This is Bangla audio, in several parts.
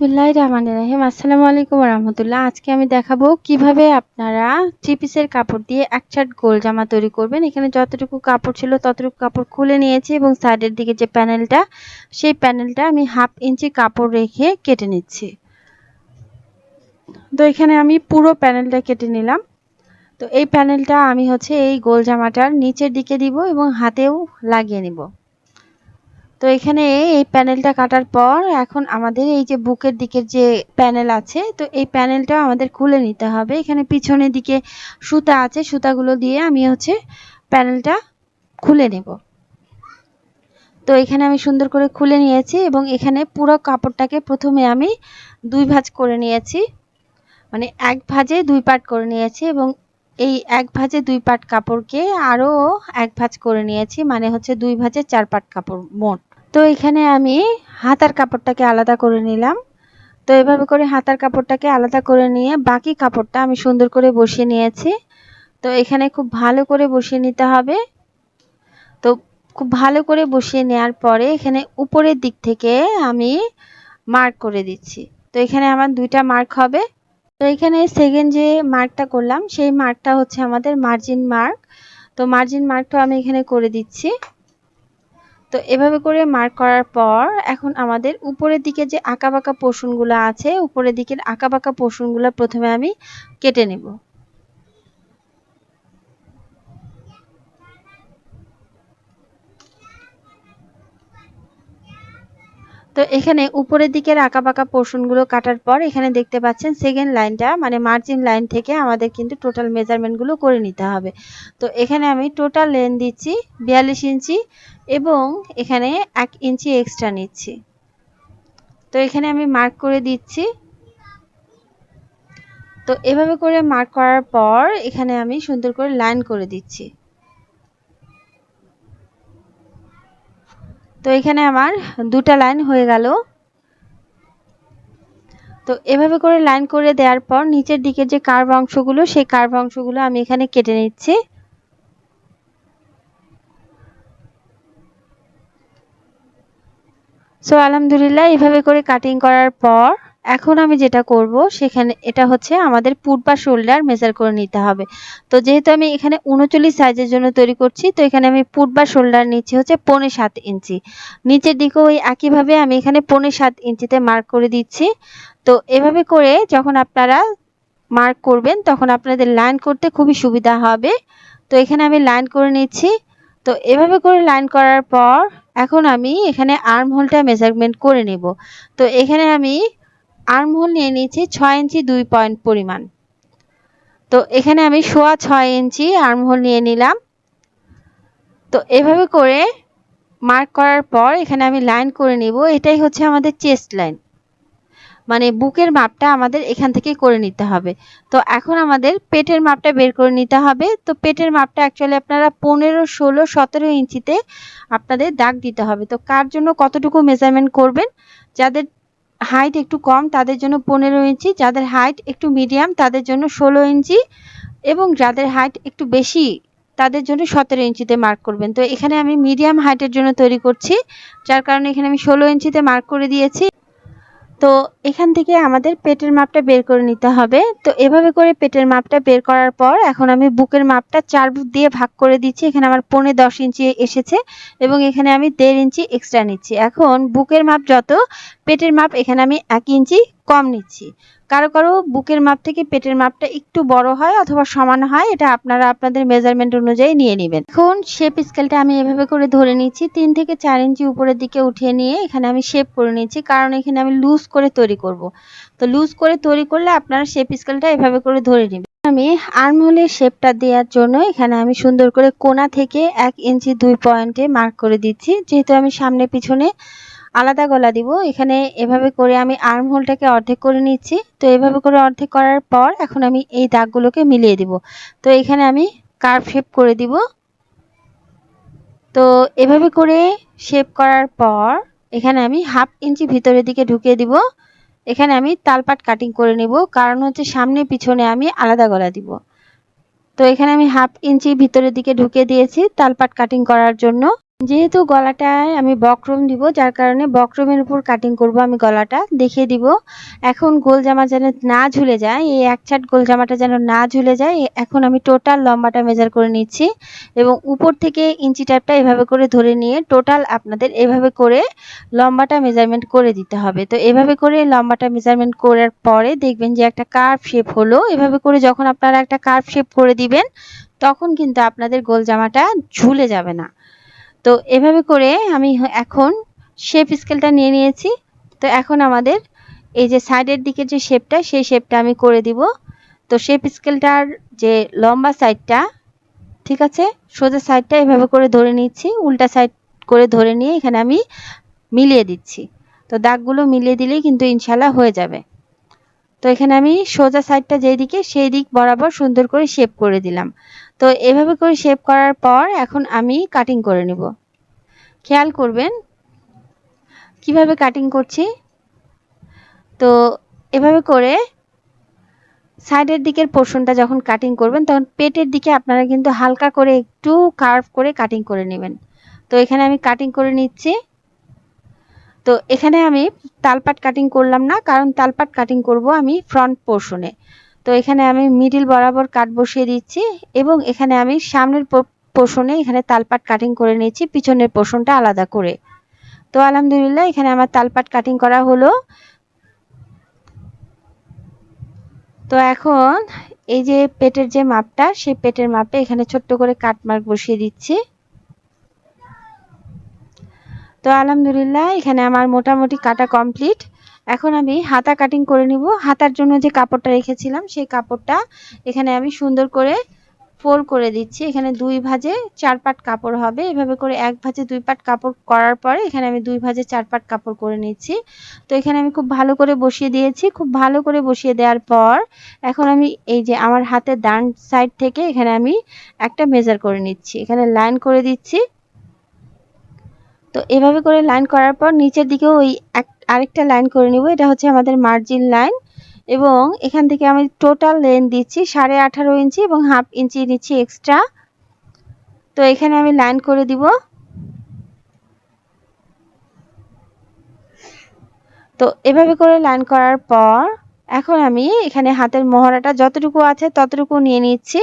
বিসমিল্লাহির রহমানির রহিম। আসসালামু আলাইকুম রহমতুল্লাহ। আজকে আমি দেখাবো কীভাবে আপনারা থ্রি পিসের কাপড় দিয়ে এক চার্ট গোল জামা তৈরি করবেন। এখানে যতটুকু কাপড় ছিল, ততটুকু কাপড় খুলে নিয়েছি এবং সাইডের দিকে যে প্যানেলটা সেই প্যানেলটা আমি হাফ ইঞ্চি কাপড় রেখে কেটে নিচ্ছি। তো এখানে আমি পুরো প্যানেলটা কেটে নিলাম। তো এই প্যানেলটা আমি হচ্ছে এই গোল জামাটার নিচের দিকে দিব এবং হাতেও লাগিয়ে নিব। তো এখানে এই প্যানেলটা কাটার পর এখন আমাদের এই যে বুকের দিকের যে প্যানেল আছে, তো এই প্যানেলটা আমাদের খুলে নিতে হবে। এখানে পিছনের দিকে সুতা আছে, সুতাগুলো দিয়ে আমি হচ্ছে প্যানেলটা খুলে নেব। তো এখানে আমি সুন্দর করে খুলে নিয়েছি এবং এখানে পুরো কাপড়টাকে প্রথমে আমি দুই ভাঁজ করে নিয়েছি। মানে এক ভাঁজে দুই পাট করে নিয়েছি এবং এই এক ভাঁজে দুই পাট কাপড়কে আরও এক ভাঁজ করে নিয়েছি মানে হচ্ছে দুই ভাঁজে চার পাট কাপড় মোট। তো এখানে আমি হাতার কাপড়টাকে আলাদা করে নিলাম। তো এভাবে করে হাতার কাপড়টাকে আলাদা করে নিয়ে বাকি কাপড়টা আমি সুন্দর করে বসিয়ে নিয়েছি। তো এখানে খুব ভালো করে বসিয়ে নিতে হবে। তো খুব ভালো করে বসিয়ে নেওয়ার পরে এখানে উপরের দিক থেকে আমি মার্ক করে দিচ্ছি। তো এখানে আমার দুইটা মার্ক হবে। তো এখানে সেকেন্ড যে মার্কটা করলাম, সেই মার্কটা হচ্ছে আমাদের মার্জিন মার্ক তো মার্জিন মার্কটা আমি এখানে করে দিচ্ছি। তো এভাবে করে মার্ক করার পর এখন আমাদের উপরের দিকে যে আঁকা বাঁকা পোর্শনগুলো আছে, উপরের দিকের আঁকা বাঁকা পোর্শনগুলো প্রথমে আমি কেটে নেব। তো এখানে উপরের দিকের আঁকাবাঁকা পোর্শনগুলো কাটার পর এখানে দেখতে পাচ্ছেন সেকেন্ড লাইনটা মানে মার্জিন লাইন থেকে আমাদের কিন্তু টোটাল মেজারমেন্টগুলো করে নিতে হবে। তো এখানে আমি টোটাল লেন দিচ্ছি বিয়াল্লিশ ইঞ্চি এবং এখানে এক ইঞ্চি এক্সট্রা নিচ্ছি। তো এখানে আমি মার্ক করে দিচ্ছি। তো এভাবে করে মার্ক করার পর এখানে আমি সুন্দর করে লাইন করে দিচ্ছি। তো এখানে আমার দুটা লাইন হয়ে গেল। তো এভাবে করে লাইন করে দেওয়ার পর নিচের দিকে যে কার্ভ অংশগুলো, সেই কার্ভ অংশগুলো আমি এখানে কেটে নিচ্ছি। সো আলহামদুলিল্লাহ, এভাবে করে কাটিং করার পর এখন আমি যেটা করব, সেখানে এটা হচ্ছে আমাদের পুট বা শোল্ডার মেজার করে নিতে হবে। তো যেহেতু আমি এখানে উনচল্লিশ সাইজের জন্য তৈরি করছি, তো এখানে আমি পুট বা শোল্ডার নিচ্ছি হচ্ছে পৌনে সাত ইঞ্চি। নিচের দিকেও ওই একইভাবে আমি এখানে পৌনে সাত ইঞ্চিতে মার্ক করে দিচ্ছি। তো এভাবে করে যখন আপনারা মার্ক করবেন, তখন আপনাদের লাইন করতে খুবই সুবিধা হবে। তো এখানে আমি লাইন করে নিচ্ছি। তো এভাবে করে লাইন করার পর, এখন আমি এখানে আর্ম হোলটা মেজারমেন্ট করে নেব। তো এখানে আমি আর্ম হোল নিয়ে নিয়েছি ছয় ইঞ্চি দুই পয়েন্ট পরিমাণ। তো এখানে আমি সোয়া ছয় ইঞ্চি আর্ম হোল নিয়ে নিলাম। তো এভাবে করে মার্ক করার পর এখানে আমি লাইন করে নিব। এটাই হচ্ছে আমাদের চেস্ট লাইন। মানে বুকের মাপটা আমাদের এখান থেকে করে নিতে হবে। তো এখন আমাদের পেটের মাপটা বের করে নিতে হবে। তো পেটের মাপটা অ্যাকচুয়ালি আপনারা পনেরো, ষোলো, সতেরো ইঞ্চিতে আপনাদের দাগ দিতে হবে। তো কার জন্য কতটুকু মেজারমেন্ট করবেন? যাদের হাইট একটু কম, তাদের জন্য পনেরো ইঞ্চি, যাদের হাইট একটু মিডিয়াম তাদের জন্য ষোলো ইঞ্চি এবং যাদের হাইট একটু বেশি, তাদের জন্য সতেরো ইঞ্চিতে মার্ক করবেন। তো এখানে আমি মিডিয়াম হাইটের জন্য তৈরি করছি, যার কারণে এখানে আমি ষোলো ইঞ্চিতে মার্ক করে দিয়েছি। তো এখান থেকে আমাদের পেটের মাপটা বের করে নিতে হবে। তো এভাবে করে পেটের মাপটা বের করার পর এখন আমি বুকের মাপটা চার বুক দিয়ে ভাগ করে দিচ্ছি। এখানে আমার পৌনে দশ ইঞ্চি এসেছে এবং এখানে আমি দেড় ইঞ্চি এক্সট্রা নিচ্ছি। এখন বুকের মাপ যত, পেটের মাপ এখানে আমি এক ইঞ্চি কম নিচ্ছি। কারও কারও বুকের মাপ থেকে পেটের মাপটা একটু বড় হয় অথবা সমান হয়, এটা আপনারা আপনাদের মেজারমেন্ট অনুযায়ী নিয়ে নেবেন। এখন শেপ স্কেলটা আমি এভাবে করে ধরে নিচ্ছি তিন থেকে চার ইঞ্চি উপরের দিকে উঠিয়ে নিয়ে এখানে আমি শেপ করে নিচ্ছি কারণ এখানে আমি লুজ করে তৈরি করব। তো লুজ করে তৈরি করলে আপনারা শেপ স্কেলটা এভাবে করে ধরে নেবেন। আমি আর্মহোলের শেপটা দেওয়ার জন্য এখানে আমি সুন্দর করে কোনা থেকে এক ইঞ্চি দুই পয়েন্টে মার্ক করে দিচ্ছি, যেহেতু আমি সামনে পিছনে আলাদা গলা দিব। এখানে এভাবে করে আমি আর্ম হোলটাকে অর্ধেক করে নিচ্ছি। তো এভাবে করে অর্ধেক করার পর এখন আমি এই দাগগুলোকে মিলিয়ে দিব। তো এখানে আমি কার্ভ শেপ করে দিব। তো এভাবে করে শেপ করার পর এখানে আমি হাফ ইঞ্চি ভিতরের দিকে ঢুকিয়ে দিব। এখানে আমি তালপাট কাটিং করে নেব। কারণ হচ্ছে সামনে পিছনে আমি আলাদা গলা দিব। তো এখানে আমি হাফ ইঞ্চি ভিতরের দিকে ঢুকিয়ে দিয়েছি তালপাট কাটিং করার জন্য। যেহেতু গলাটায় আমি বক্রম দিব, যার কারণে বক্রমের উপর কাটিং করব আমি গলাটা, দেখিয়ে দিব। এখন গোল জামা যেন না ঝুলে যায়, এই এক ছাট গোল জামাটা যেন না ঝুলে যায় এখন আমি টোটাল লম্বাটা মেজার করে নিচ্ছি এবং উপর থেকে ইঞ্চি টাইপটা এভাবে করে ধরে নিয়ে টোটাল আপনাদের এভাবে করে লম্বাটা মেজারমেন্ট করে দিতে হবে। তো এভাবে করে লম্বাটা মেজারমেন্ট করার পরে দেখবেন যে একটা কার্ভ শেপ হলো। এভাবে করে যখন আপনারা একটা কার্ভ শেপ করে দিবেন, তখন কিন্তু আপনাদের গোল জামাটা ঝুলে যাবে না। তো এভাবে করে আমি এখন শেপ স্কেলটা নিয়ে নিয়েছি। তো এখন আমাদের এই যে সাইডের দিকে যে শেপটা সেই শেপটা আমি করে দিব। তো শেপ স্কেলটার যে লম্বা সাইডটা ঠিক আছে? সোজা সাইডটা এভাবে করে ধরে নিচ্ছি। উল্টা সাইড করে ধরে নিয়ে এখানে আমি মিলিয়ে দিচ্ছি। তো দাগগুলো মিলিয়ে দিলেই কিন্তু ইনশাল্লাহ হয়ে যাবে। তো এখানে আমি সোজা সাইডটা যেই দিকে সেই দিক বরাবর সুন্দর করে শেপ করে দিলাম। তো এভাবে করে শেপ করার পর এখন আমি কাটিং করে নিব। খেয়াল করবেন কীভাবে কাটিং করছি? তো এভাবে করে সাইডের দিকের পোর্শনটা যখন কাটিং করবেন, তখন পেটের দিকে আপনারা কিন্তু হালকা করে একটু কার্ভ করে কাটিং করে নেবেন। তো এখানে আমি কাটিং করে নিচ্ছি। তো এখানে আমি তালপাট কাটিং করলাম না, কারণ তালপাট কাটিং করব আমি ফ্রন্ট পোর্শনে তো এখানে আমি মিডিল বরাবর কাট বসিয়ে দিচ্ছি এবং এখানে আমি সামনের পোর্শনে এখানে তালপাট কাটিং করে নিয়েছি, পিছনের পোর্শনটা আলাদা করে। তো আলহামদুলিল্লাহ এখানে আমার তালপাট কাটিং করা হলো। তো এখন এই যে পেটের যে মাপটা, সেই পেটের মাপে এখানে ছোট্ট করে কাট মার্ক বসিয়ে দিচ্ছি। তো আলহামদুলিল্লাহ, এখানে আমার মোটামুটি কাটা কমপ্লিট এখন আমি হাতা কাটিং করে নিব। হাতার জন্য যে কাপড়টা রেখেছিলাম, সেই কাপড়টা এখানে আমি সুন্দর করে ফোল্ড করে দিচ্ছি। এখানে দুই ভাজে চার পাট কাপড় হবে। এভাবে করে এক ভাজে দুই পাট কাপড় করার পরে এখানে আমি দুই ভাজে চার পাট কাপড় করে নিচ্ছি। তো এখানে আমি খুব ভালো করে বসিয়ে দিয়েছি। খুব ভালো করে বসিয়ে দেওয়ার পর এখন আমি এই যে আমার হাতের ডান সাইড থেকে এখানে আমি একটা মেজার করে নিচ্ছি। এখানে লাইন করে দিচ্ছি। তো এভাবে করে লাইন করার পর নিচের দিকেও ওই আরেকটা লাইন করে নিব। এটা হচ্ছে আমাদের মার্জিন লাইন এবং এখান থেকে আমি টোটাল লেন দিচ্ছি সাড়ে আঠারো ইঞ্চি এবং হাফ ইঞ্চি নিচ্ছি এক্সট্রা তো এখানে আমি লাইন করে দিব। তো এভাবে করে লাইন করার পর এখন আমি এখানে হাতের মহড়াটা যতটুকু আছে ততটুকু নিয়ে নিচ্ছি।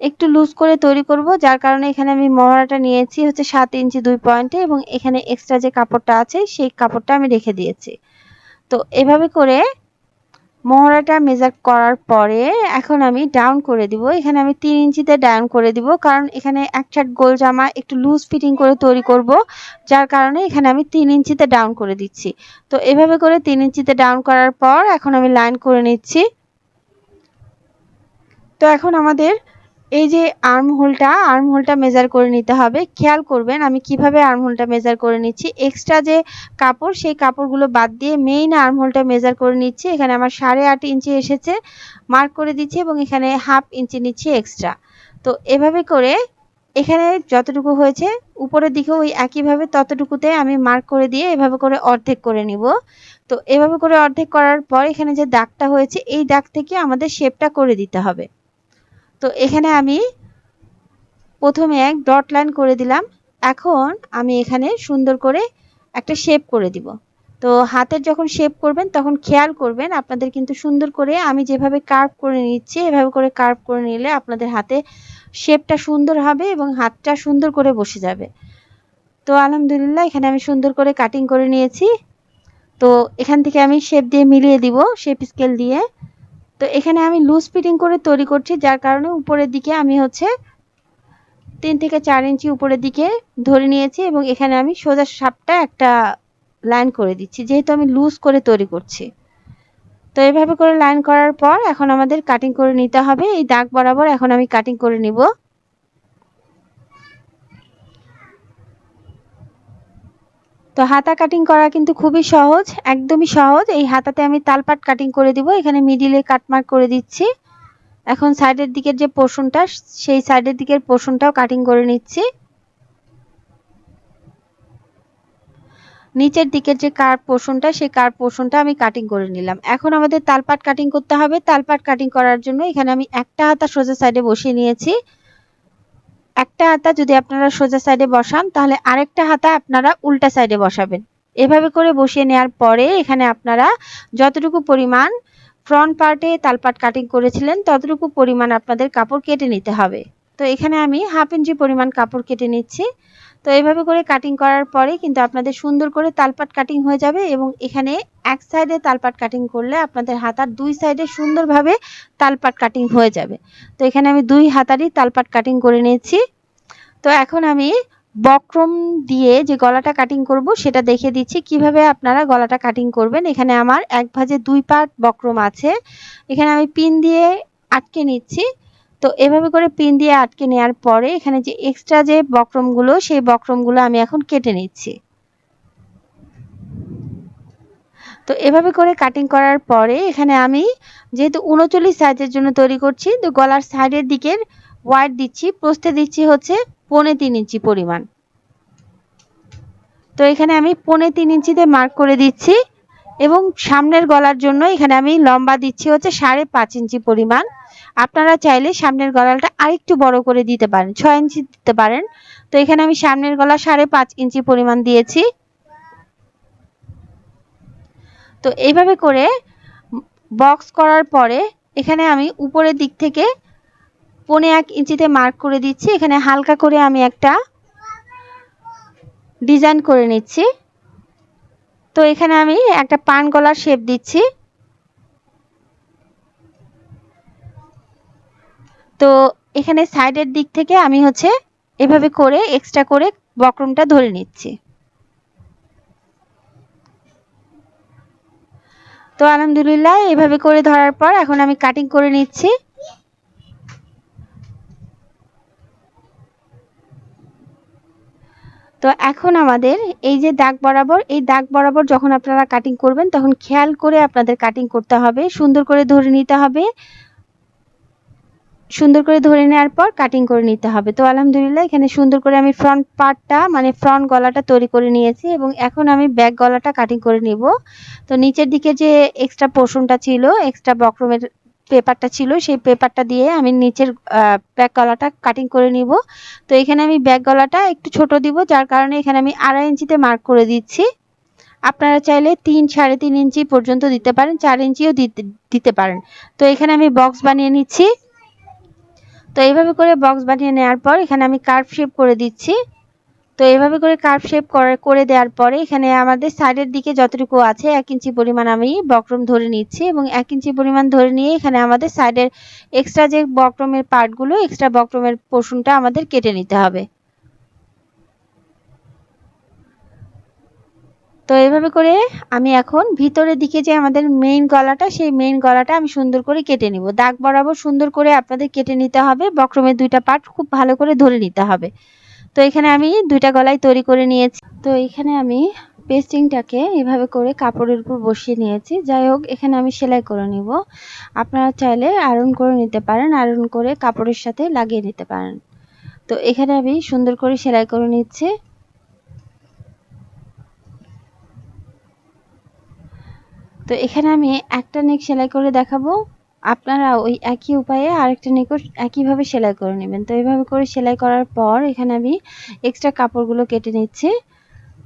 একটু লুজ করে তৈরি করব, যার কারণে এখানে আমি মহড়াটা নিয়েছি হচ্ছে সাত ইঞ্চি দুই পয়েন্টে এবং এখানে এক্সট্রা যে কাপড়টা আছে, সেই কাপড়টা আমি রেখে দিয়েছি। তো এভাবে করে মহড়াটা মেজার করার পরে এখন আমি ডাউন করে দিব। এখানে আমি তিন ইঞ্চিতে ডাউন করে দিব, কারণ এখানে এক ছাট গোল জামা একটু লুজ ফিটিং করে তৈরি করব, যার কারণে এখানে আমি তিন ইঞ্চিতে ডাউন করে দিচ্ছি। তো এভাবে করে তিন ইঞ্চিতে ডাউন করার পর এখন আমি লাইন করে নিচ্ছি। তো এখন আমাদের এই যে আর্ম হোলটা আর্ম হোলটা মেজার করে নিতে হবে। খেয়াল করবেন আমি কীভাবে আর্ম হোলটা মেজার করে নিচ্ছি। এক্সট্রা যে কাপড়, সেই কাপড়গুলো বাদ দিয়ে মেইন আর্ম হোলটা মেজার করে নিচ্ছি। এখানে আমার সাড়ে আট ইঞ্চি এসেছে। মার্ক করে দিচ্ছি এবং এখানে হাফ ইঞ্চি নিচ্ছি এক্সট্রা তো এভাবে করে এখানে যতটুকু হয়েছে, উপরের দিকে ওই একইভাবে ততটুকুতে আমি মার্ক করে দিয়ে এভাবে করে অর্ধেক করে নিব। তো এভাবে করে অর্ধেক করার পর এখানে যে দাগটা হয়েছে, এই দাগ থেকে আমাদের শেপটা করে দিতে হবে। তো এখানে আমি প্রথমে এক ডট লাইন করে দিলাম। এখন আমি এখানে সুন্দর করে একটা শেপ করে দিব। তো হাতের যখন শেপ করবেন, তখন খেয়াল করবেন আপনাদের কিন্তু সুন্দর করে আমি যেভাবে কার্ভ করে নিচ্ছি, এভাবে করে কার্ভ করে নিলে আপনাদের হাতে শেপটা সুন্দর হবে এবং হাতটা সুন্দর করে বসে যাবে। তো আলহামদুলিল্লাহ, এখানে আমি সুন্দর করে কাটিং করে নিয়েছি। তো এখান থেকে আমি শেপ দিয়ে মিলিয়ে দিব, শেপ স্কেল দিয়ে। তো এখানে আমি লুজ ফিটিং করে তৈরি করছি, যার কারণে উপরের দিকে আমি হচ্ছে তিন থেকে চার ইঞ্চি উপরের দিকে ধরে নিয়েছি এবং এখানে আমি সোজা সাপটা একটা লাইন করে দিচ্ছি, যেহেতু আমি লুজ করে তৈরি করছি। তো এভাবে করে লাইন করার পর এখন আমাদের কাটিং করে নিতে হবে। এই দাগ বরাবর এখন আমি কাটিং করে নিব। তো হাতা কাটিং করা কিন্তু খুবই সহজ, একদমই সহজ। এই হাতাতে আমি তালপাট কাটিং করে দিব, এখানে মিডিলে কাটমার্ক করে দিচ্ছি। এখন সাইডের দিকের যে পোর্শনটা সেই সাইডের দিকের পোর্শনটাও কাটিং করে নিচ্ছি। নিচের দিকের যে কার পোর্শনটা সেই কার পোর্শনটা আমি কাটিং করে নিলাম। এখন আমাদের তালপাট কাটিং করতে হবে। তালপাট কাটিং করার জন্য এখানে আমি একটা হাতা সোজা সাইডে বসিয়ে নিয়েছি। একটা হাতা যদি আপনারা সোজা সাইডে বসান, তাহলে আরেকটা হাতা আপনারা উল্টা সাইডে বসাবেন। এভাবে করে বসিয়ে নেওয়ার পরে এখানে আপনারা যতটুকু পরিমাণ ফ্রন্ট পার্টে তালপাট কাটিং করেছিলেন, ততটুকু পরিমাণ আপনাদের কাপড় কেটে নিতে হবে। তো এখানে আমি হাফ ইঞ্চি পরিমাণ কাপড় কেটে নিচ্ছি। তো এইভাবে করে কাটিং করার পরে কিন্তু আপনাদের সুন্দর করে তালপাট কাটিং হয়ে যাবে এবং এখানে এক সাইডে তালপাট কাটিং করলে আপনাদের হাতার দুই সাইডে সুন্দরভাবে তালপাট কাটিং হয়ে যাবে। তো এখানে আমি দুই হাতারই তালপাট কাটিং করে নিয়েছি। তো এখন আমি বক্রম দিয়ে যে গলাটা কাটিং করব সেটা দেখে দিচ্ছি। কীভাবে আপনারা গলাটা কাটিং করবেন? এখানে আমার এক ভাজে দুই পার্ট বক্রম আছে। এখানে আমি পিন দিয়ে আটকে নিচ্ছি। তো এভাবে করে পিন দিয়ে আটকে নেওয়ার পরে এখানে যে এক্সট্রা যে বক্রমগুলো, সেই বক্রমগুলো আমি এখন কেটে নিচ্ছি। তো এভাবে করে কাটিং করার পরে এখানে আমি যেহেতু উনচল্লিশ সাইজের জন্য তৈরি করছি, তো গলার সাইডের দিকের ওয়াইড দিচ্ছি, প্রস্থে দিচ্ছি হচ্ছে পনে তিন ইঞ্চি পরিমাণ। তো এখানে আমি পনে তিন ইঞ্চিতে মার্ক করে দিচ্ছি এবং সামনের গলার জন্য এখানে আমি লম্বা দিচ্ছি হচ্ছে সাড়ে পাঁচ ইঞ্চি পরিমাণ। আপনারা চাইলে সামনের গলাটা আরেকটু বড় করে দিতে পারেন, ছয় ইঞ্চি দিতে পারেন। তো এখানে আমি সামনের গলা সাড়ে পাঁচ ইঞ্চি পরিমাণ দিয়েছি। তো এইভাবে করে বক্স করার পরে এখানে আমি উপরের দিক থেকে পনে এক ইঞ্চিতে মার্ক করে দিচ্ছি। এখানে হালকা করে আমি একটা ডিজাইন করে নিচ্ছি। তো এখানে আমি একটা পান গলার শেপ দিচ্ছি। তো এখানে সাইডের দিক থেকে আমি হচ্ছে এভাবে করে এক্সট্রা করে বক্রমটা ধরে নিচ্ছি। তো আলহামদুলিল্লাহ, এভাবে করে ধরার পর এখন আমি কাটিং করে নিচ্ছি। তো এখন আমাদের এই যে দাগ বরাবর, এই দাগ বরাবর যখন আপনারা কাটিং করবেন, তখন খেয়াল করে আপনাদের কাটিং করতে হবে, সুন্দর করে ধরে নিতে হবে। সুন্দর করে ধরে নেওয়ার পর কাটিং করে নিতে হবে। তো আলহামদুলিল্লাহ এখানে সুন্দর করে আমি ফ্রন্ট পার্টটা মানে ফ্রন্ট গলাটা তৈরি করে নিয়েছি এবং এখন আমি ব্যাক গলাটা কাটিং করে নিব। তো নিচের দিকে যে এক্সট্রা পোর্শনটা ছিল এক্সট্রা বক্রমের পেপারটা ছিল, সেই পেপারটা দিয়ে আমি নিচের ব্যাক গলাটা কাটিং করে নিব। তো এখানে আমি ব্যাক গলাটা একটু ছোট দিব, যার কারণে এখানে আমি আড়াই ইঞ্চিতে মার্ক করে দিচ্ছি। আপনারা চাইলে তিন, সাড়ে তিন ইঞ্চি পর্যন্ত দিতে পারেন, চার ইঞ্চিও দিতে পারেন। তো এখানে আমি বক্স বানিয়ে নিচ্ছি। তো এইভাবে করে বক্স বানিয়ে নেওয়ার পর এখানে আমি কার্ভ শেপ করে দিচ্ছি। তো এইভাবে করে কার্ভ শেপ করে দেওয়ার পরে এখানে আমাদের সাইডের দিকে যতটুকু আছে এক ইঞ্চি পরিমাণ আমি বক্রম ধরে নিচ্ছি এবং এক ইঞ্চি পরিমাণ ধরে নিয়ে এখানে আমাদের সাইডের এক্সট্রা যে বক্রমের পার্টগুলো এক্সট্রা বক্রমের পোর্শনটা আমাদের কেটে নিতে হবে। তো এভাবে করে আমি এখন ভিতরের দিকে যে আমাদের মেইন গলাটা, সেই মেইন গলাটা আমি সুন্দর করে কেটে নিব। দাগ বরাবর সুন্দর করে আপনাদের কেটে নিতে হবে। বক্রমের দুইটা পার্ট খুব ভালো করে ধরে নিতে হবে। তো এখানে আমি দুইটা গলায় তৈরি করে নিয়েছি। তো এখানে আমি পেস্টিংটাকে এভাবে করে কাপড়ের উপর বসিয়ে নিয়েছি। যাই হোক, এখানে আমি সেলাই করে নিব। আপনারা চাইলে আয়রন করে নিতে পারেন। আয়রন করে কাপড়ের সাথে লাগিয়ে নিতে পারেন। তো এখানে আমি সুন্দর করে সেলাই করে নিচ্ছি। তো এখানে আমি একটা নেক সেলাই করে দেখাবো। আপনারা ওই একই উপায়ে আরেকটা নেকও একইভাবে সেলাই করে নেবেন। তো এইভাবে করে সেলাই করার পর এখানে আমি এক্সট্রা কাপড়গুলো কেটে নিচ্ছি।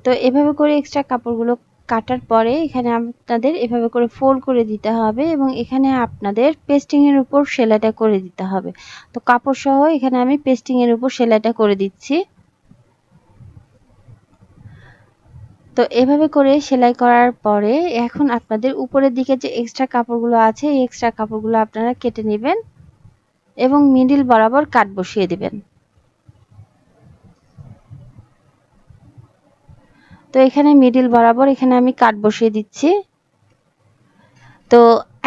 তো এভাবে করে এক্সট্রা কাপড়গুলো কাটার পরে এখানে আপনাদের এভাবে করে ফোল্ড করে দিতে হবে এবং এখানে আপনাদের পেস্টিংয়ের উপর সেলাইটা করে দিতে হবে। তো কাপড় সহ এখানে আমি পেস্টিংয়ের উপর সেলাইটা করে দিচ্ছি। তো এভাবে করে সেলাই করার পরে এখন আপনাদের উপরের দিকে যে এক্সট্রা কাপড়গুলো আছে, এই এক্সট্রা কাপড়গুলো আপনারা কেটে নেবেন এবং মিডিল বরাবর কাট বসিয়ে দিবেন। তো এখানে মিডিল বরাবর এখানে আমি কাট বসিয়ে দিচ্ছি। তো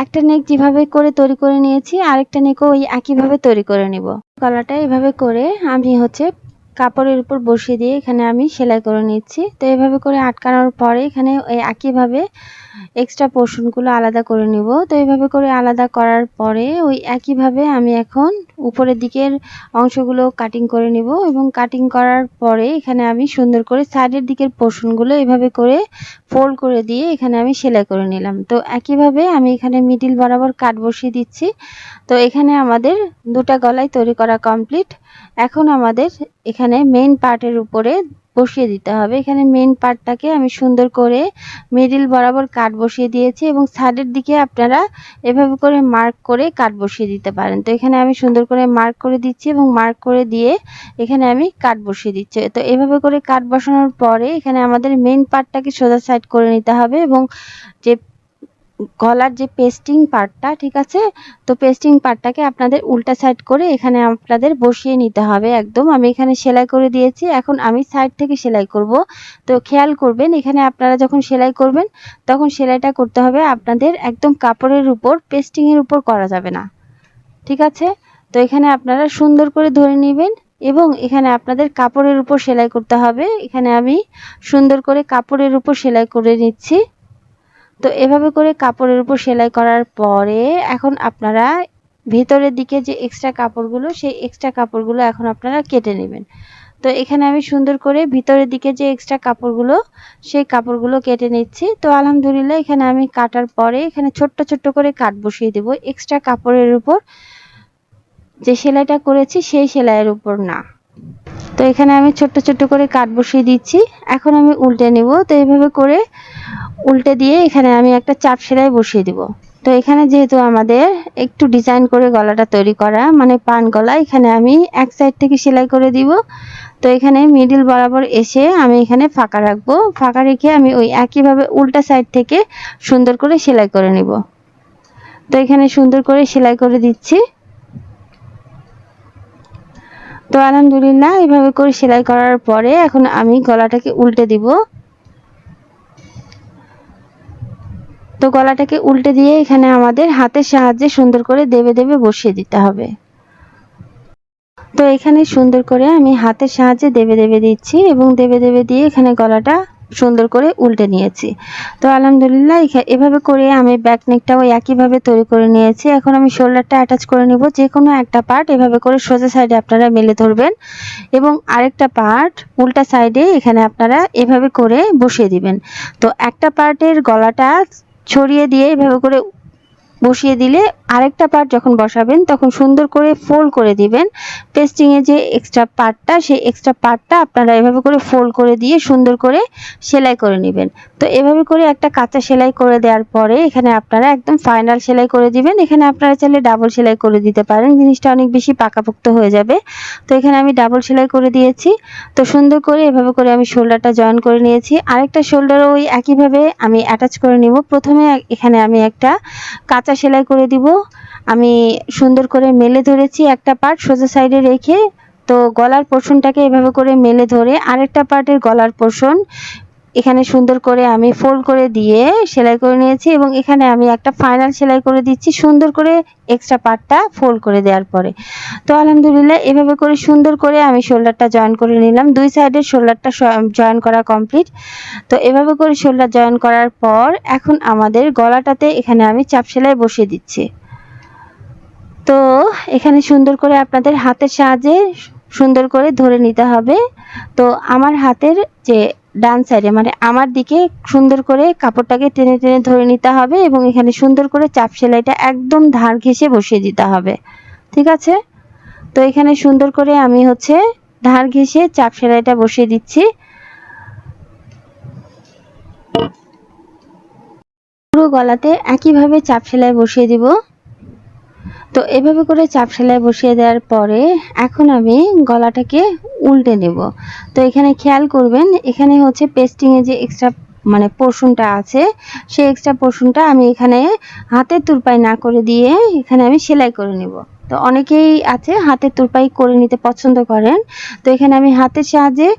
একটা নেক যেভাবে করে তৈরি করে নিয়েছি, আরেকটা নেকও ওই একইভাবে তৈরি করে নিব। গলাটা এভাবে করে আমি হচ্ছে কাপড়ের উপর বসিয়ে দিয়ে এখানে আমি সেলাই করে নিচ্ছি। তো এভাবে করে আটকানোর পরে এখানে একইভাবে এক্সট্রা পোর্শনগুলো আলাদা করে নিব। তো এইভাবে করে আলাদা করার পরে ওই একইভাবে আমি এখন উপরের দিকের অংশগুলো কাটিং করে নিব এবং কাটিং করার পরে এখানে আমি সুন্দর করে সাইডের দিকের পোর্শনগুলো এভাবে করে ফোল্ড করে দিয়ে এখানে আমি সেলাই করে নিলাম। তো একইভাবে আমি এখানে মিডিল বরাবর কাট বসিয়ে দিচ্ছি। তো এখানে আমাদের দুটা গলায় তৈরি করা কমপ্লিট এখন আমাদের এখানে মেন পার্টের উপরে বসিয়ে দিতে হবে। এখানে মেন পার্টটাকে আমি সুন্দর করে মিডিল বরাবর কাট বসিয়ে দিয়েছি এবং সাইডের দিকে আপনারা এভাবে করে মার্ক করে কাট বসিয়ে দিতে পারেন। তো এখানে আমি সুন্দর করে মার্ক করে দিচ্ছি এবং মার্ক করে দিয়ে এখানে আমি কাট বসিয়ে দিচ্ছি। তো এভাবে করে কাট বসানোর পরে এখানে আমাদের মেন পার্টটাকে সোজা সাইড করে নিতে হবে এবং যে গলার যে পেস্টিং পার্টটা ঠিক আছে? তো পেস্টিং পার্টটাকে আপনাদের উল্টা সাইড করে এখানে আপনাদের বসিয়ে নিতে হবে একদম। আমি এখানে সেলাই করে দিয়েছি। এখন আমি সাইড থেকে সেলাই করব। তো খেয়াল করবেন, এখানে আপনারা যখন সেলাই করবেন, তখন সেলাইটা করতে হবে আপনাদের একদম কাপড়ের উপর পেস্টিংয়ের উপর করা যাবে না। ঠিক আছে? তো এখানে আপনারা সুন্দর করে ধরে নেবেন এবং এখানে আপনাদের কাপড়ের উপর সেলাই করতে হবে। এখানে আমি সুন্দর করে কাপড়ের উপর সেলাই করে নিচ্ছি। তো এভাবে করে কাপড়ের উপর সেলাই করার পরে এখন আপনারা ভেতরের দিকে যে এক্সট্রা কাপড়গুলো, সেই এক্সট্রা কাপড়গুলো এখন আপনারা কেটে নেবেন। তো এখানে আমি সুন্দর করে ভিতরের দিকে যে এক্সট্রা কাপড়গুলো, সেই কাপড়গুলো কেটে নিচ্ছি। তো আলহামদুলিল্লাহ এখানে আমি কাটার পরে এখানে ছোট্ট ছোট্ট করে কাট বসিয়ে দেব। এক্সট্রা কাপড়ের উপর যে সেলাইটা করেছি, সেই সেলাইয়ের উপর না। তো এখানে আমি ছোট্ট ছোট্ট করে কাট বসিয়ে দিচ্ছি। এখন আমি উল্টে নেব। তো এইভাবে করে উল্টে দিয়ে এখানে আমি একটা চাপ সেলাই বসিয়ে দিব। তো এখানে যেহেতু আমাদের একটু ডিজাইন করে গলাটা তৈরি করা মানে পান গলা, এখানে আমি এক সাইড থেকে সেলাই করে দিব। তো এখানে মিডিল বরাবর এসে আমি এখানে ফাঁকা রাখব। ফাঁকা রেখে আমি ওই একইভাবে উল্টা সাইড থেকে সুন্দর করে সেলাই করে নিব। তো এখানে সুন্দর করে সেলাই করে দিচ্ছি। তো আলহামদুলিল্লাহ, এভাবে করে সেলাই করার পরে এখন আমি গলাটাকে উল্টে দিব। তো গলাটাকে উল্টে দিয়ে এখানে আমাদের হাতের সাহায্যে সুন্দর করে দেবে দেবে বসিয়ে দিতে হবে। তো এখানে সুন্দর করে আমি হাতের সাহায্যে দেবে দেবে দিচ্ছি এবং দেবে দেবে দিয়ে এখানে গলাটা সুন্দর করে উল্টে নিয়েছি। তো আলহামদুলিল্লাহ এভাবে করে আমি ব্যাক নেকটাও একইভাবে তৈরি করে নিয়েছি। এখন আমি শোল্ডারটা অ্যাটাচ করে নেব। যে কোনো একটা পার্ট এভাবে করে সোজা সাইডে আপনারা মেলে ধরবেন এবং আরেকটা পার্ট উল্টা সাইডে এখানে আপনারা এভাবে করে বসিয়ে দিবেন। তো একটা পার্টের গলাটা ছড়িয়ে দিয়ে এভাবে করে বসিয়ে দিলে আরেকটা পার্ট যখন বসাবেন, তখন সুন্দর করে ফোল্ড করে দিবেন। পেস্টিংয়ে যে এক্সট্রা পার্টটা সেই এক্সট্রা পার্টটা আপনারা এভাবে করে ফোল্ড করে দিয়ে সুন্দর করে সেলাই করে নেবেন। তো এভাবে করে একটা কাঁচা সেলাই করে দেওয়ার পরে এখানে আপনারা একদম ফাইনাল সেলাই করে দিবেন। এখানে আপনারা চাইলে ডাবল সেলাই করে দিতে পারেন। জিনিসটা অনেক বেশি পাকাপোক্ত হয়ে যাবে। তো এখানে আমি ডাবল সেলাই করে দিয়েছি। তো সুন্দর করে এভাবে করে আমি শোল্ডারটা জয়েন করে নিয়েছি। আরেকটা শোল্ডারও ওই একইভাবে আমি অ্যাটাচ করে নিব। প্রথমে এখানে আমি একটা কাঁচা সেলাই করে দিব। আমি সুন্দর করে মেলে ধরেছি একটা পার্ট সোজা সাইডে রেখে। তো গলার পোর্শনটাকে এভাবে করে মেলে ধরে আরেকটা পার্টের গলার পোর্শন এখানে সুন্দর করে আমি ফোল্ড করে দিয়ে সেলাই করে নিয়েছি এবং এখানে আমি একটা ফাইনাল সেলাই করে দিচ্ছি সুন্দর করে এক্সট্রা পার্টটা ফোল্ড করে দেওয়ার পরে। তো আলহামদুলিল্লাহ এভাবে করে সুন্দর করে আমি শোল্ডারটা জয়েন করে নিলাম। দুই সাইডের শোল্ডারটা জয়েন করা কমপ্লিট তো এভাবে করে শোল্ডার জয়েন করার পর এখন আমাদের গলাটাতে এখানে আমি চাপ সেলাই বসিয়ে দিচ্ছি। তো এখানে সুন্দর করে আপনাদের হাতের সাহায্যে সুন্দর করে ধরে নিতে হবে। তো আমার হাতের যে ডান সাইডে মানে আমার দিকে সুন্দর করে কাপড়টাকে টেনে টেনে ধরে নিতে হবে এবং এখানে সুন্দর করে চাপ সেলাইটা একদম ধার ঘেঁষে বসিয়ে দিতে হবে। ঠিক আছে? তো এখানে সুন্দর করে আমি হচ্ছে ধার ঘেঁষে চাপ সেলাইটা বসিয়ে দিচ্ছি। পুরো গলাতে একইভাবে চাপ সেলাই বসিয়ে দিব। তো এভাবে করে চাপ সেলাই বসিয়ে দেওয়ার পরে এখন আমি গলাটাকে উল্টে নেব। তো এখানে খেয়াল করবেন, এখানে হচ্ছে পেস্টিংয়ে যে এক্সট্রা মানে পোর্শনটা আছে, সেই এক্সট্রা পোর্শনটা আমি এখানে হাতের তুরপাই না করে দিয়ে এখানে আমি সেলাই করে নেব। তো অনেকেই আছে হাতের তুরপাই করে নিতে পছন্দ করেন। তো এখানে আমি হাতের সাহায্যে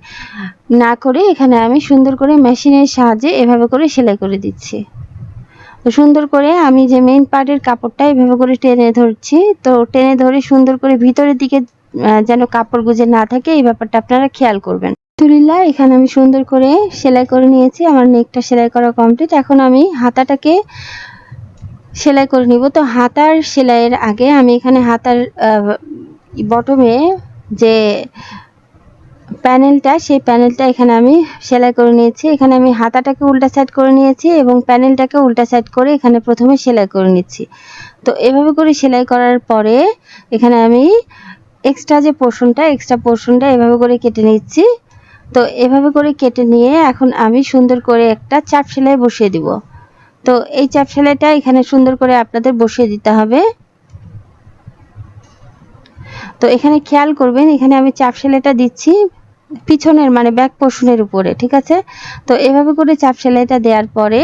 না করে এখানে আমি সুন্দর করে মেশিনের সাহায্যে এভাবে করে সেলাই করে দিচ্ছি। তো সুন্দর করে আমি যে মেইন পার্টের কাপড়টা এভাবে করে টেনে ধরছি, তো টেনে ধরে সুন্দর করে ভিতরের দিকে যেন কাপড় গুজে না থাকে, এই ব্যাপারটা আপনারা খেয়াল করবেন। আলহামদুলিল্লাহ, এখানে আমি সুন্দর করে সেলাই করে নিয়েছি, আমার নেকটা সেলাই করা কমপ্লিট এখন আমি হাতাটাকে সেলাই করে নিব। তো হাতার সেলাইয়ের আগে আমি এখানে হাতার বটমে যে প্যানেলটা, সেই প্যানেলটা এখানে আমি সেলাই করে নিয়েছি। এখানে আমি হাতাটাকে উল্টা সাইড করে নিয়েছি এবং প্যানেলটাকে উল্টা সাইড করে এখানে প্রথমে সেলাই করে নিচ্ছি। তো এভাবে করে সেলাই করার পরে এখানে আমি এক্সট্রা যে পোর্শনটা এক্সট্রা পোর্শনটা এভাবে করে কেটে নিচ্ছি। তো এভাবে করে কেটে নিয়ে এখন আমি সুন্দর করে একটা চাপ সেলাই বসিয়ে দিব। তো এই চাপ সেলাইটা এখানে সুন্দর করে আপনাদের বসিয়ে দিতে হবে। তো এখানে খেয়াল করবেন, এখানে আমি চাপ সেলাইটা দিচ্ছি পিছনের মানে ব্যাক পোর্শনের উপরে, ঠিক আছে? তো এভাবে করে চাপ সেলাইটা দেওয়ার পরে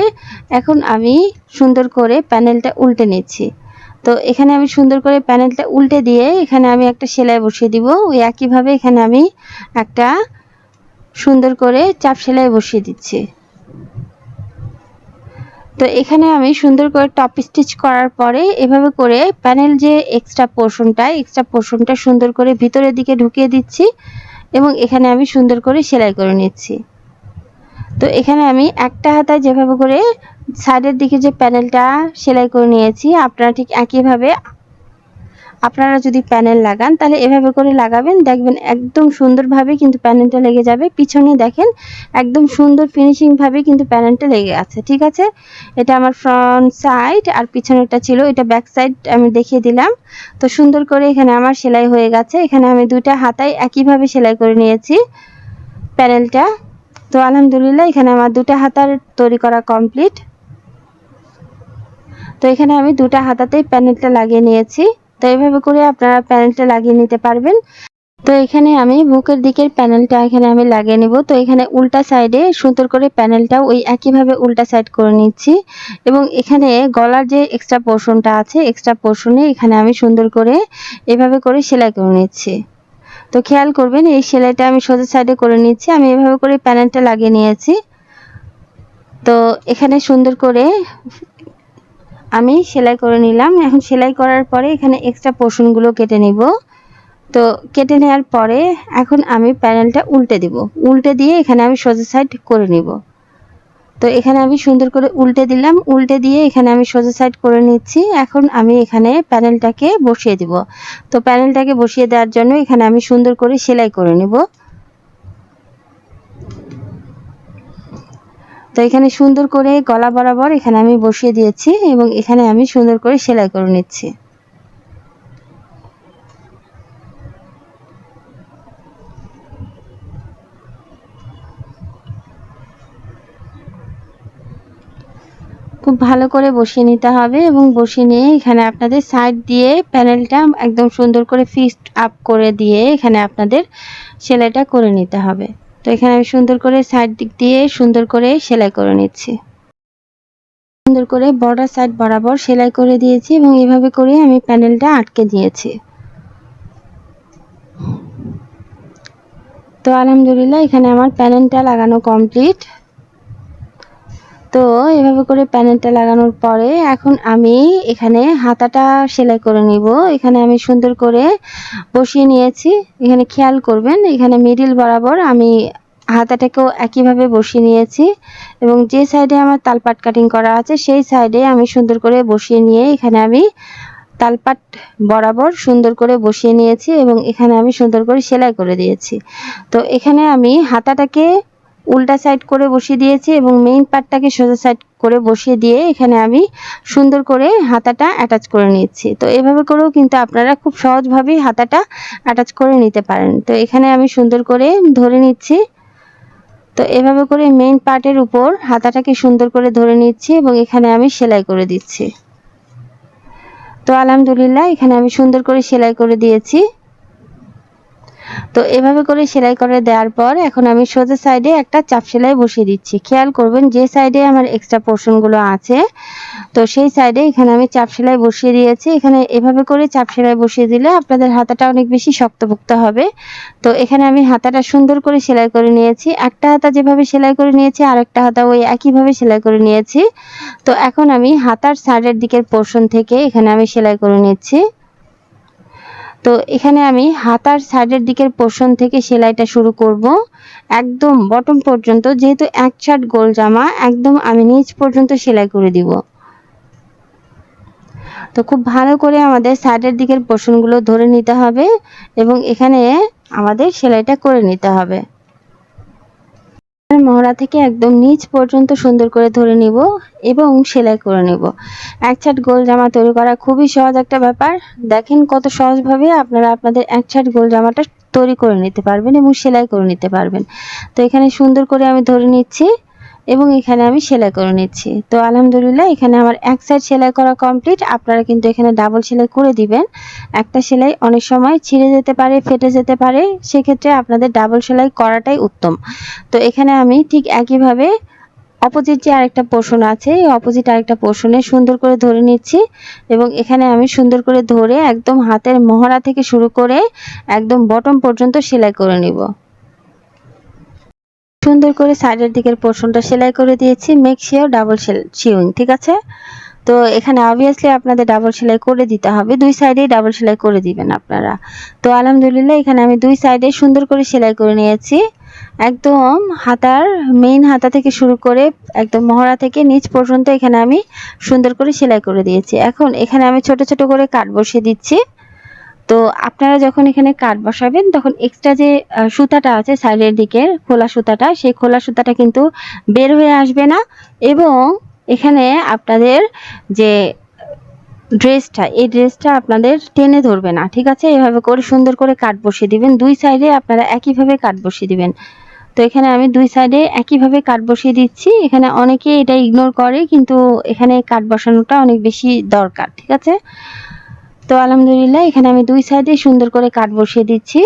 এখন আমি সুন্দর করে প্যানেলটা উল্টে নিচ্ছি। তো এখানে আমি সুন্দর করে প্যানেলটা উল্টে দিয়ে এখানে আমি একটা সেলাই বসিয়ে দিব। ওই একইভাবে এখানে আমি একটা সুন্দর করে চাপ সেলাই বসিয়ে দিচ্ছি। তো এখানে আমি সুন্দর করে টপ স্টিচ করার পরে এভাবে করে প্যানেল যে এক্সট্রা পোর্শনটা এক্সট্রা পোর্শনটা সুন্দর করে ভিতরের দিকে ঢুকিয়ে দিচ্ছি এবং এখানে আমি সুন্দর করে সেলাই করে নিচ্ছি। তো এখানে আমি একটা হাতায় যেভাবে করে সাইডের দিকে যে প্যানেলটা সেলাই করে নিয়েছি, আপনারা ঠিক একইভাবে আপনারা যদি প্যানেল লাগান, তাহলে এভাবে করে লাগাবেন, দেখবেন একদম সুন্দরভাবে কিন্তু প্যানেলটা লেগে যাবে। পিছনে দেখেন, একদম সুন্দর ফিনিশিংভাবে কিন্তু প্যানেলটা লেগে আছে, ঠিক আছে? এটা আমার ফ্রন্ট সাইড আর পিছনেরটা ছিল, এটা ব্যাক সাইড আমি দেখিয়ে দিলাম। তো সুন্দর করে এখানে আমার সেলাই হয়ে গেছে, এখানে আমি দুইটা হাতায় একইভাবে সেলাই করে নিয়েছি প্যানেলটা। তো আলহামদুলিল্লাহ, এখানে আমার দুটা হাতার তৈরি করা কমপ্লিট তো এখানে আমি দুটা হাতাতেই প্যানেলটা লাগিয়ে নিয়েছি। তো এইভাবে করে আপনারা প্যানেলটা লাগিয়ে নিতে পারবেন। তো এখানে আমি বুকের দিকের প্যানেলটা এখানে আমি লাগিয়ে নিব। তো এখানে উল্টা সাইডে সুন্দর করে প্যানেলটা ওই একইভাবে উল্টা সাইড করে নিচ্ছি। এবং এখানে গলার যে এক্সট্রা পোর্শনটা আছে এক্সট্রা পোর্শনে এখানে আমি সুন্দর করে এভাবে করে সেলাই করে নিচ্ছি। তো খেয়াল করবেন, এই সেলাইটা আমি সোজা সাইডে করে নিচ্ছি। আমি এভাবে করে প্যানেলটা লাগিয়ে নিয়েছি। তো এখানে সুন্দর করে আমি সেলাই করে নিলাম। এখন সেলাই করার পরে এখানে এক্সট্রা পোর্শনগুলো কেটে নিব। তো কেটে নেওয়ার পরে এখন আমি প্যানেলটা উল্টে দিব। উল্টে দিয়ে এখানে আমি সোজা সাইড করে নিব। তো এখানে আমি সুন্দর করে উল্টে দিলাম। উল্টে দিয়ে এখানে আমি সোজা সাইড করে নিচ্ছি। এখন আমি এখানে প্যানেলটাকে বসিয়ে দিব। তো প্যানেলটাকে বসিয়ে দেওয়ার জন্য এখানে আমি সুন্দর করে সেলাই করে নিব। তো এখানে সুন্দর করে গলা বরাবর এখানে আমি বসিয়ে দিয়েছি এবং এখানে আমি সুন্দর করে সেলাই করে নিচ্ছি। খুব ভালো করে বসিয়ে নিতে হবে এবং বসিয়ে নিয়ে এখানে আপনাদের সাইড দিয়ে প্যানেলটা একদম সুন্দর করে ফিস্ট আপ করে দিয়ে এখানে আপনাদের সেলাইটা করে নিতে হবে। তো এখানে আমি সুন্দর করে সাইড দিক দিয়ে সুন্দর করে সেলাই করে নিচ্ছি। সুন্দর করে বর্ডার সাইড বরাবর সেলাই করে দিয়েছি এবং এভাবে করে আমি প্যানেলটা আটকে দিয়েছি। তো আলহামদুলিল্লাহ এখানে আমার প্যানেলটা লাগানো কমপ্লিট তো এভাবে করে প্যানেলটা লাগানোর পরে এখন আমি এখানে হাতাটা সেলাই করে নিব। এখানে আমি সুন্দর করে বসিয়ে নিয়েছি। এখানে খেয়াল করবেন, এখানে মিডিল বরাবর আমি হাতাটাকেও একইভাবে বসিয়ে নিয়েছি এবং যে সাইডে আমার তালপাট কাটিং করা আছে, সেই সাইডে আমি সুন্দর করে বসিয়ে নিয়ে এখানে আমি তালপাট বরাবর সুন্দর করে বসিয়ে নিয়েছি এবং এখানে আমি সুন্দর করে সেলাই করে দিয়েছি। তো এখানে আমি হাতাটাকে উল্টা সাইড করে বসিয়ে দিয়েছি এবং মেইন পার্টটাকে সোজা সাইড করে বসিয়ে দিয়ে এখানে আমি সুন্দর করে হাতাটা অ্যাটাচ করে নিচ্ছি তো এভাবে করেও কিন্তু আপনারা খুব সহজভাবেই হাতাটা অ্যাটাচ করে নিতে পারেন। তো এখানে আমি সুন্দর করে ধরে নিচ্ছি। তো এভাবে করে মেইন পার্টের উপর হাতাটাকে সুন্দর করে ধরে নিচ্ছি এবং এখানে আমি সেলাই করে দিচ্ছি। তো আলহামদুলিল্লাহ, এখানে আমি সুন্দর করে সেলাই করে দিয়েছি। তো এভাবে করে সেলাই করে দেওয়ার পর এখন আমি সোজা সাইডে একটা চাপ সেলাই বসিয়ে দিচ্ছি। খেয়াল করবেন যে সাইডে আমার এক্সট্রা পোর্শনগুলো আছে। তো সেই সাইডে এখানে আমি চাপ সেলাই বসিয়ে দিয়েছি। এখানে এভাবে করে চাপ সেলাই বসিয়ে দিলে আপনাদের হাতাটা অনেক বেশি শক্তপোক্ত হবে। তো এখানে আমি হাতাটা সুন্দর করে সেলাই করে নিয়েছি। একটা হাতা যেভাবে সেলাই করে নিয়েছি, আরেকটা হাতা ওই একইভাবে সেলাই করে নিয়েছি। তো এখন আমি হাতার সাইডের দিকের পোর্শন থেকে এখানে আমি সেলাই করে নিচ্ছি। তো এখানে আমি হাতার সাইডের দিকের পোর্শন থেকে সেলাইটা শুরু করব। একদম বটম পর্যন্ত, যেহেতু এক শার্ট গোল জামা, একদম আমি নিচ পর্যন্ত সেলাই করে দিব। তো খুব ভালো করে আমাদের সাইডের দিকের পোর্শনগুলো ধরে নিতে হবে এবং এখানে আমাদের সেলাইটা করে নিতে হবে। মহড়া থেকে একদম নিচ পর্যন্ত সুন্দর করে ধরে নিব এবং সেলাই করে নিব। এক ছাট গোল জামা তৈরি করা খুবই সহজ একটা ব্যাপার। দেখেন কত সহজভাবে আপনারা আপনাদের এক ছাট গোল জামাটা তৈরি করে নিতে পারবেন এবং সেলাই করে নিতে পারবেন। তো এখানে সুন্দর করে আমি ধরে নিচ্ছি। এবং এখানে আমি সেলাই করে নিচ্ছি। তো আলহামদুলিল্লাহ, এখানে আমার এক সাইড সেলাই করা কমপ্লিট আপনারা কিন্তু এখানে ডাবল সেলাই করে দিবেন। একটা সেলাই অনেক সময় ছিঁড়ে যেতে পারে, ফেটে যেতে পারে। সেক্ষেত্রে আপনাদের ডাবল সেলাই করাটাই উত্তম। তো এখানে আমি ঠিক একইভাবে অপোজিট যে আরেকটা পোর্শন আছে, এই অপোজিট আরেকটা পোর্শনে সুন্দর করে ধরে নিচ্ছি। এবং এখানে আমি সুন্দর করে ধরে একদম হাতের মহড়া থেকে শুরু করে একদম বটম পর্যন্ত সেলাই করে নিব। সুন্দর করে সাইডের দিকের পোর্শনটা সেলাই করে দিয়েছি মেক শিওর ডাবল শিউইং ঠিক আছে? তো এখানে অবভিয়াসলি আপনাদের ডাবল সেলাই করে দিতে হবে, দুই সাইডেই ডাবল সেলাই করে দিবেন আপনারা। তো আলহামদুলিল্লাহ, এখানে আমি দুই সাইডে সুন্দর করে সেলাই করে নিয়েছি। একদম হাতার মেইন হাতা থেকে শুরু করে একদম মহড়া থেকে নিচ পর্যন্ত এখানে আমি সুন্দর করে সেলাই করে দিয়েছি। এখন এখানে আমি ছোট ছোট করে কাট বসিয়ে দিচ্ছি। তো আপনারা যখন এখানে কাট বসাবেন, তখন এক্সট্রা যে সুতাটা আছে সাইডের দিকের খোলা সুতাটা, সেই খোলা সুতাটা কিন্তু বের হয়ে আসবে না এবং এখানে আপনাদের যে, ড্রেসটা, এই ড্রেসটা আপনাদের টেনে ধরবে না, ঠিক আছে? এভাবে করে সুন্দর করে কাট বসিয়ে দিবেন। দুই সাইডে আপনারা একইভাবে কাট বসিয়ে দিবেন। তো এখানে আমি দুই সাইডে একইভাবে কাট বসিয়ে দিচ্ছি। এখানে অনেকে এটা ইগনোর করে, কিন্তু এখানে কাট বসানোটা অনেক বেশি দরকার, ঠিক আছে? তো আলহামদুলিল্লাহ, এখানে আমি দুই সাইডে সুন্দর করে কাট বসিয়ে দিচ্ছি।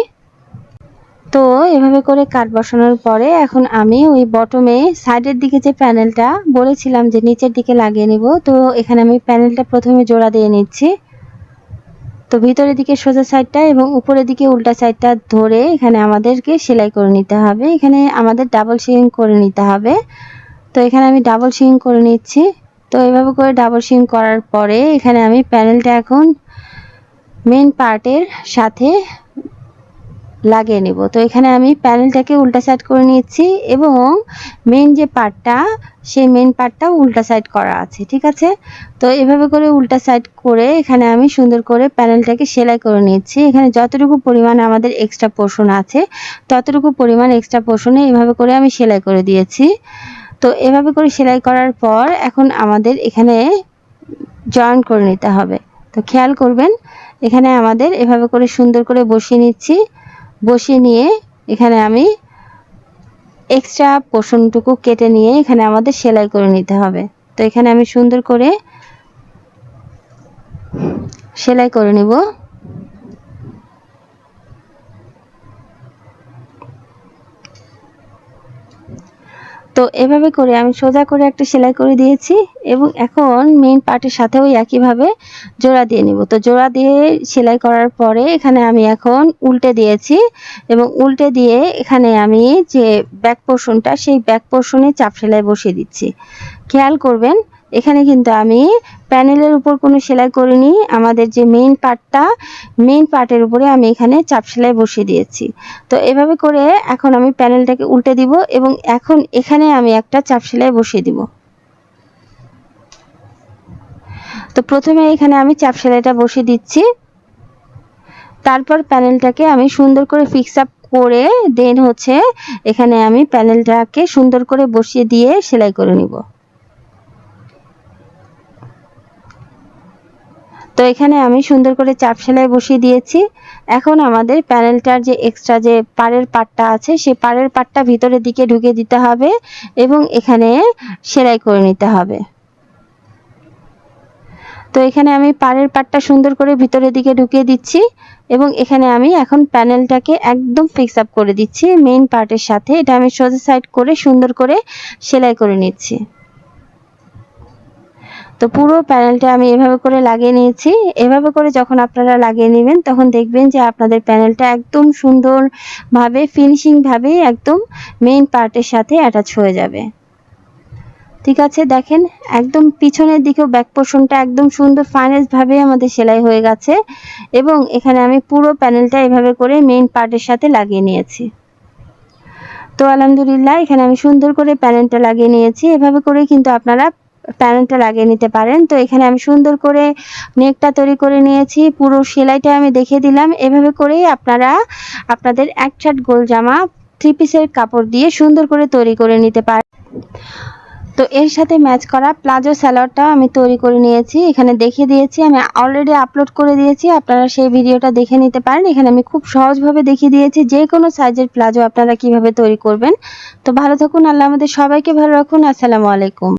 তো এভাবে করে কাট বসানোর পরে এখন আমি ওই বটমে সাইডের দিকে যে প্যানেলটা বলেছিলাম যে নিচের দিকে লাগিয়ে নিব, তো এখানে আমি প্যানেলটা প্রথমে জোড়া দিয়ে নিচ্ছি। তো ভিতরের দিকে সোজা সাইডটা এবং উপরের দিকে উল্টা সাইডটা ধরে এখানে আমাদেরকে সেলাই করে নিতে হবে। এখানে আমাদের ডাবল শিং করে নিতে হবে। তো এখানে আমি ডাবল শিং করে নিচ্ছি। তো এভাবে করে ডাবল শিং করার পরে এখানে আমি প্যানেলটা এখন মেন পার্টের সাথে লাগিয়ে নিব। তো এখানে আমি প্যানেলটাকে উল্টা সাইড করে নিচ্ছি এবং মেন যে পার্টটা সেই মেন পার্টটা উল্টা সাইড করা আছে, ঠিক আছে? তো এভাবে করে উল্টা সাইড করে এখানে আমি সুন্দর করে প্যানেলটাকে সেলাই করে নিচ্ছি। এখানে যতটুকু পরিমাণ আমাদের এক্সট্রা পোর্শন আছে, ততটুকু পরিমাণ এক্সট্রা পোর্শনে এভাবে করে আমি সেলাই করে দিয়েছি। তো এভাবে করে সেলাই করার পর এখন আমাদের এখানে জয়েন করে নিতে হবে। তো খেয়াল করবেন, এখানে আমাদের এভাবে করে সুন্দর করে বসিয়ে নিচ্ছি। বসিয়ে নিয়ে এখানে আমি এক্সট্রা পোর্শনটুকু কেটে নিয়ে এখানে আমাদের সেলাই করে নিতে হবে। তো এখানে আমি সুন্দর করে সেলাই করে নিব। তো এভাবে করে আমি সোজা করে একটা সেলাই করে দিয়েছি এবং এখন মেইন পার্টের সাথে ওই একইভাবে জোড়া দিয়ে নিব। তো জোড়া দিয়ে সেলাই করার পরে এখানে আমি এখন উল্টে দিয়েছি এবং উল্টে দিয়ে এখানে আমি যে ব্যাক পোর্শনটা সেই ব্যাক পোর্শনে চাপ সেলাই বসিয়ে দিচ্ছি। খেয়াল করবেন এখানে কিন্তু আমি প্যানেলের উপর কোনো সেলাই করিনি। আমাদের যে মেইন পার্টটা মেইন পার্টের উপরে আমি এখানে চাপ সেলাই বসিয়ে দিয়েছি। তো এভাবে করে এখন আমি প্যানেলটাকে উল্টে দিব এবং এখন এখানে আমি একটা চাপ সেলাই বসিয়ে দিব। তো প্রথমে এখানে আমি চাপ সেলাইটা বসিয়ে দিচ্ছি। তারপর প্যানেলটাকে আমি সুন্দর করে ফিক্স আপ করে দেন হচ্ছে এখানে আমি প্যানেলটাকে সুন্দর করে বসিয়ে দিয়ে সেলাই করে নিব। তো এখানে আমি সুন্দর করে চাপ সেলাই বসিয়ে দিয়েছি। এখন আমাদের প্যানেলটার যে এক্সট্রা যে পাড়ের পাটটা আছে সেই পাড়ের পাটটা ভিতরের দিকে ঢুকে দিতে হবে এবং এখানে সেলাই করে নিতে হবে। তো এখানে আমি পাড়ের পাটটা সুন্দর করে ভিতরের দিকে ঢুকিয়ে দিচ্ছি এবং এখানে আমি এখন প্যানেলটাকে একদম ফিক্স আপ করে দিচ্ছি। মেইন পার্টের সাথে এটা আমি সোজা সাইড করে সুন্দর করে সেলাই করে নিচ্ছি। তো পুরো প্যানেলটা আমি এভাবে করে লাগিয়ে নিয়েছি। এভাবে করে যখন আপনারা লাগিয়ে নেবেন, তখন দেখবেন যে আপনাদের প্যানেলটা একদম সুন্দরভাবে ফিনিশিংভাবে একদম মেইন পার্টের সাথে অ্যাটাচ হয়ে যাবে। ঠিক আছে, দেখেন একদম পিছনের দিকেও ব্যাক পোর্শনটা একদম সুন্দর ফাইনেসভাবে আমাদের সেলাই হয়ে গেছে এবং এখানে আমি পুরো প্যানেলটা এভাবে করে মেইন পার্টের সাথে লাগিয়ে নিয়েছি। তো আলহামদুলিল্লাহ, এখানে আমি সুন্দর করে প্যানেলটা লাগিয়ে নিয়েছি। এভাবে করে কিন্তু আপনারা প্যানেলটা লাগিয়ে নিতে পারেন। তো এখানে আমি সুন্দর করে নেকটা তৈরি করে নিয়েছি। পুরো সেলাইটা আমি দেখিয়ে দিলাম। এভাবে করেই আপনারা আপনাদের এক ছাট গোল জামা থ্রি পিসের কাপড় দিয়ে সুন্দর করে তৈরি করে নিতে পারেন। তো এর সাথে ম্যাচ করা প্লাজো স্যালোয়ারটাও আমি তৈরি করে নিয়েছি। এখানে দেখিয়ে দিয়েছি। আমি অলরেডি আপলোড করে দিয়েছি। আপনারা সেই ভিডিওটা দেখে নিতে পারেন। এখানে আমি খুব সহজভাবে দেখিয়ে দিয়েছি যে কোনো সাইজের প্লাজো আপনারা কীভাবে তৈরি করবেন। তো ভালো থাকুন। আল্লাহ আমাদের সবাইকে ভালো রাখুন। আসসালামু আলাইকুম।